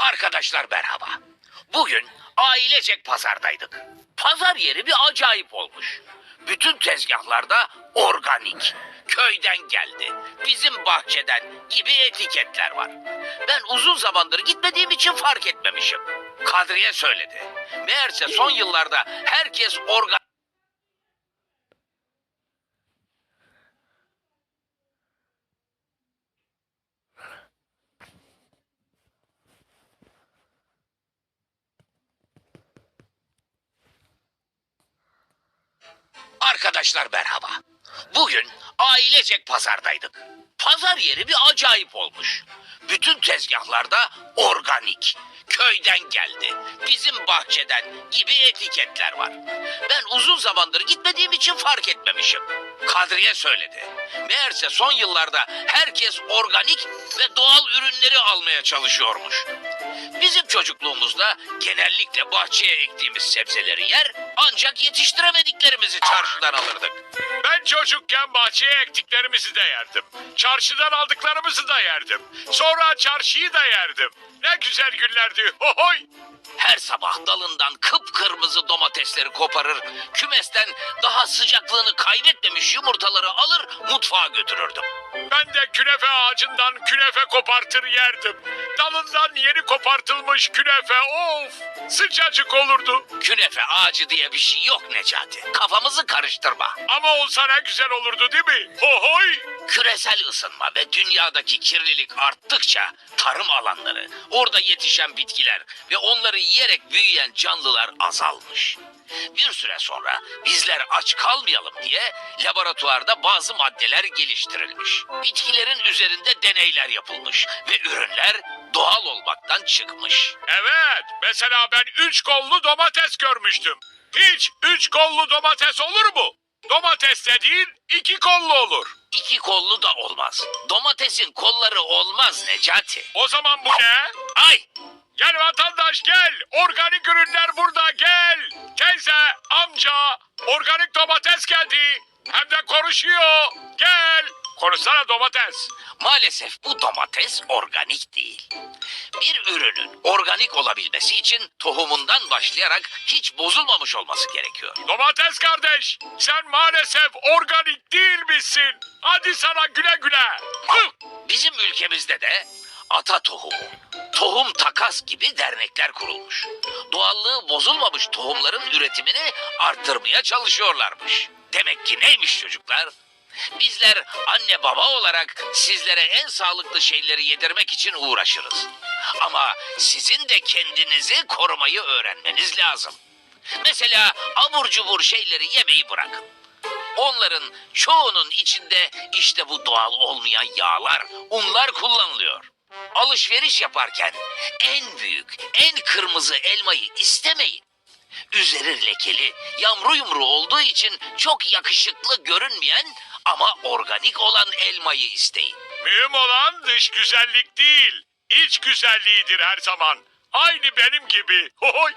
Arkadaşlar merhaba. Bugün ailecek pazardaydık. Pazar yeri bir acayip olmuş. Bütün tezgahlarda organik, köyden geldi, bizim bahçeden gibi etiketler var. Ben uzun zamandır gitmediğim için fark etmemişim. Kadriye söyledi. Meğerse son yıllarda herkes organ... Arkadaşlar merhaba. Bugün ailecek pazardaydık. Pazar yeri bir acayip olmuş. Bütün tezgahlarda organik, köyden geldi, bizim bahçeden gibi etiketler var. Ben uzun zamandır gitmediğim için fark etmemişim. Kadriye söyledi. Meğerse son yıllarda herkes organik ve doğal ürünleri almaya çalışıyormuş. Bizim çocukluğumuzda genellikle bahçeye ektiğimiz sebzeleri yer ancak yetiştiremediklerimizi çarşıdan alırdık. Ben çocukken bahçeye ektiklerimizi de yerdim. Çarşıdan aldıklarımızı da yerdim. Sonra çarşıyı da yerdim. Ne güzel günlerdi. Hohoy! Her sabah dalından kıpkırmızı domatesleri koparır, kümesten daha sıcaklığını kaybetmemiş yumurtaları alır mutfağa götürürdüm. Ben de künefe ağacından künefe kopartır yerdim. Dalından yeni kopartılmış künefe of! Sıcacık olurdu. Künefe ağacı diye bir şey yok Necati. Kafamızı karıştırma. Ama olsa ne güzel olurdu değil mi? Hohoy! Küresel ısınma ve dünyadaki kirlilik arttıkça tarım alanları, orada yetişen bitkiler ve onları yiyerek büyüyen canlılar azalmış. Bir süre sonra bizler aç kalmayalım diye laboratuvarda bazı maddeler geliştirilmiş. Bitkilerin üzerinde deneyler yapılmış ve ürünler doğal olmaktan çıkmış. Evet, mesela ben üç kollu domates görmüştüm. Hiç üç kollu domates olur mu? Domates dediğin iki kollu olur. İki kollu da olmaz. Domatesin kolları olmaz Necati. O zaman bu ne? Ay Gel vatandaş gel. Organik ürünler burada gel. Teyze, amca, organik domates geldi. Hem de konuşuyor. Gel. Konuşsana domates. Maalesef bu domates organik değil. Bir ürünün organik olabilmesi için tohumundan başlayarak hiç bozulmamış olması gerekiyor. Domates kardeş, sen maalesef organik değil misin? Hadi sana güle güle. Hıh! Bizim ülkemizde de ata tohumu, tohum takas gibi dernekler kurulmuş. Doğallığı bozulmamış tohumların üretimini arttırmaya çalışıyorlarmış. Demek ki neymiş çocuklar? Bizler anne baba olarak sizlere en sağlıklı şeyleri yedirmek için uğraşırız. Ama sizin de kendinizi korumayı öğrenmeniz lazım. Mesela abur cubur şeyleri yemeyi bırakın. Onların çoğunun içinde işte bu doğal olmayan yağlar, unlar kullanılıyor. Alışveriş yaparken en büyük, en kırmızı elmayı istemeyin. Üzeri lekeli, yamru yumru olduğu için çok yakışıklı görünmeyen ama organik olan elmayı isteyin. Mühim olan dış güzellik değil, iç güzelliğidir her zaman. Aynı benim gibi. Hohoy!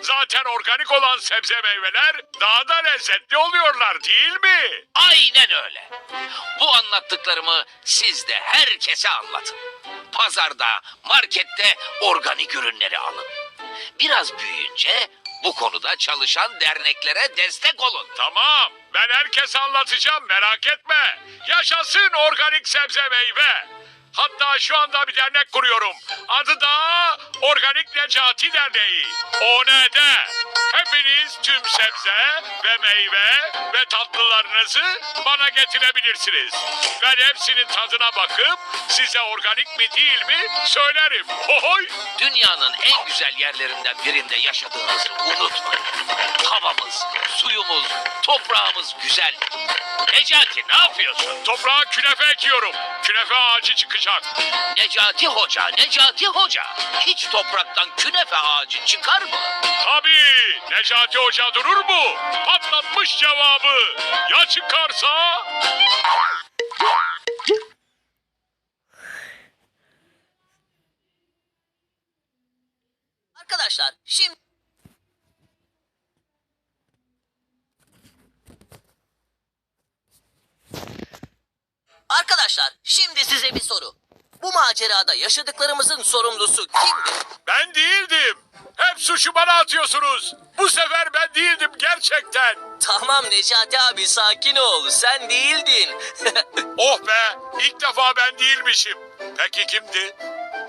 Zaten organik olan sebze meyveler daha da lezzetli oluyorlar değil mi? Aynen öyle. Bu anlattıklarımı siz de herkese anlatın. Pazarda, markette organik ürünleri alın. Biraz büyüyünce bu konuda çalışan derneklere destek olun. Tamam, ben herkese anlatacağım merak etme. Yaşasın organik sebze meyve. Hatta şu anda bir dernek kuruyorum. Adı da Organik Necati Derneği. OND. Hepiniz tüm sebze ve meyve ve tatlılarınızı bana getirebilirsiniz. Ben hepsinin tadına bakıp size organik mi değil mi söylerim. Hohoy! Dünyanın en güzel yerlerinden birinde yaşadığınızı unutmayın. Havamız, suyumuz, toprağımız güzel. Necati ne yapıyorsun? Toprağa künefe ekiyorum. Künefe ağacı çıkacak. Necati Hoca, Necati Hoca. Hiç topraktan künefe ağacı çıkar mı? Tabii Necati Hoca durur mu? Patlatmış cevabı. Ya çıkarsa? Arkadaşlar şimdi Arkadaşlar şimdi size bir soru. Bu macerada yaşadıklarımızın sorumlusu kimdi? Ben değildim. Hep suçu bana atıyorsunuz. Bu sefer ben değildim gerçekten. Tamam Necati abi sakin ol. Sen değildin. Oh be ilk defa ben değilmişim. Peki kimdi?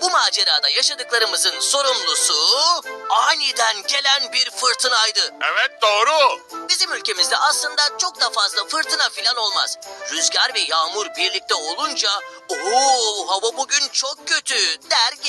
Bu macerada yaşadıklarımızın sorumlusu aniden gelen bir fırtınaydı. Evet doğru. Bizim ülkemizde aslında çok da fazla fırtına filan olmaz. Rüzgar ve yağmur birlikte olunca ooo hava bugün çok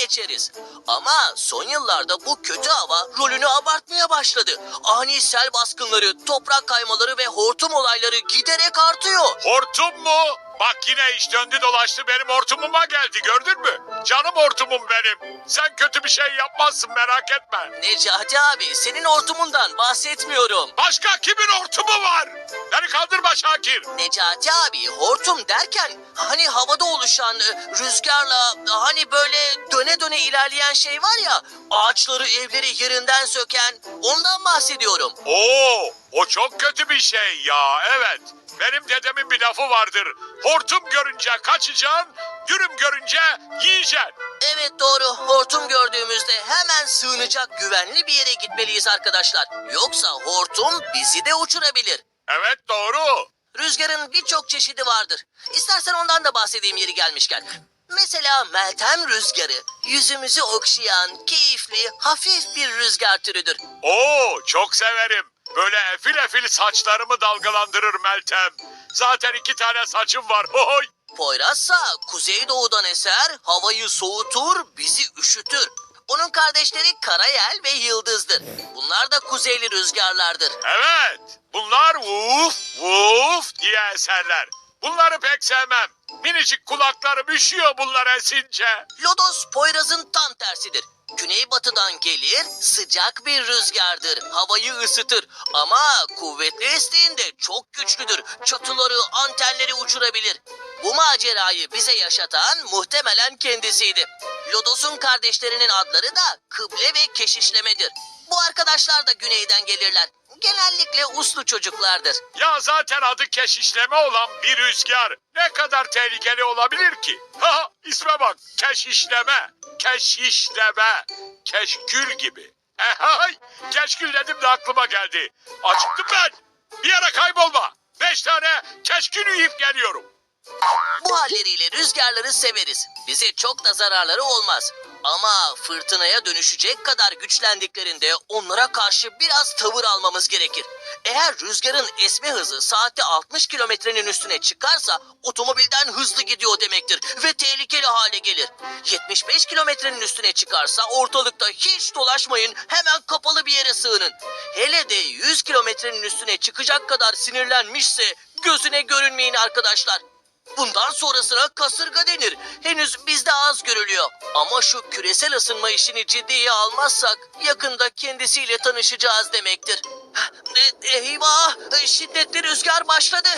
geçeriz. Ama son yıllarda bu kötü hava rolünü abartmaya başladı. Ani sel baskınları, toprak kaymaları ve hortum olayları giderek artıyor. Hortum mu? Bak yine iş döndü dolaştı benim hortumuma geldi gördün mü? Canım hortumum benim. Sen kötü bir şey yapmazsın merak etme. Necati abi senin hortumundan bahsetmiyorum. Başka kimin hortumu var? Beni kaldırma Şakir. Necati abi hortum derken hani havada oluşan e, rüzgarla hani böyle döne döne ilerleyen şey var ya ağaçları evleri yerinden söken ondan bahsediyorum. Oo, o çok kötü bir şey ya evet. Benim dedemin bir lafı vardır. Hortum görünce kaçacaksın, dürüm görünce yiyeceksin. Evet doğru hortum gördüğümüzde hemen sığınacak güvenli bir yere gitmeliyiz arkadaşlar. Yoksa hortum bizi de uçurabilir. Evet doğru. Rüzgarın birçok çeşidi vardır. İstersen ondan da bahsedeyim yeri gelmişken. Mesela Meltem rüzgarı, yüzümüzü okşayan, keyifli, hafif bir rüzgar türüdür. Oo, çok severim. Böyle efil efil saçlarımı dalgalandırır Meltem. Zaten iki tane saçım var. Hoy. Poyrazsa kuzeydoğudan eser, havayı soğutur, bizi üşütür. Onun kardeşleri Karayel ve Yıldız'dır. Bunlar da kuzeyli rüzgarlardır. Evet, bunlar vuf vuf diye eserler. Bunları pek sevmem. Minicik kulaklarım üşüyor bunlar esince. Lodos Poyraz'ın tam tersidir. Güneybatıdan gelir, sıcak bir rüzgardır. Havayı ısıtır ama kuvvetli estiğinde çok güçlüdür. Çatıları, antenleri uçurabilir. Bu macerayı bize yaşatan muhtemelen kendisiydi. Lodos'un kardeşlerinin adları da Kıble ve Keşişlemedir. Bu arkadaşlar da güneyden gelirler. Genellikle uslu çocuklardır. Ya zaten adı keşişleme olan bir rüzgar. Ne kadar tehlikeli olabilir ki? Ha, isme bak. Keşişleme. Keşişleme. Keşkül gibi. Ehay, keşkül dedim de aklıma geldi. Acıktım ben. Bir yere kaybolma. Beş tane keşkül yiyip geliyorum. Bu halleriyle rüzgarları severiz. Bize çok da zararları olmaz. Ama fırtınaya dönüşecek kadar güçlendiklerinde onlara karşı biraz tavır almamız gerekir. Eğer rüzgarın esme hızı saatte 60 kilometrenin üstüne çıkarsa otomobilden hızlı gidiyor demektir ve tehlikeli hale gelir. 75 kilometrenin üstüne çıkarsa ortalıkta hiç dolaşmayın hemen kapalı bir yere sığının. Hele de 100 kilometrenin üstüne çıkacak kadar sinirlenmişse gözüne görünmeyin arkadaşlar. Bundan sonrasına kasırga denir. Henüz bizde az görülüyor. Ama şu küresel ısınma işini ciddiye almazsak yakında kendisiyle tanışacağız demektir. E, Eyvah! Şiddetli rüzgar başladı.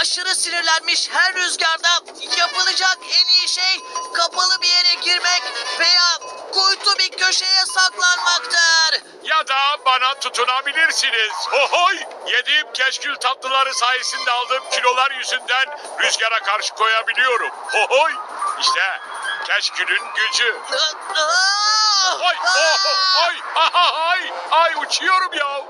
Aşırı sinirlenmiş her rüzgarda yapılacak en iyi şey kapalı bir yere girmek veya kuytu bir köşeye saklanmaktır. Ya da bana tutunabilirsiniz. Hohoy! Yediğim keşkül tatlıları sayesinde aldığım kilolar yüzünden rüzgara karşı koyabiliyorum. Hohoy! İşte keşkülün gücü. Ay, oh, ay, ay, ay, ay uçuyorum ya.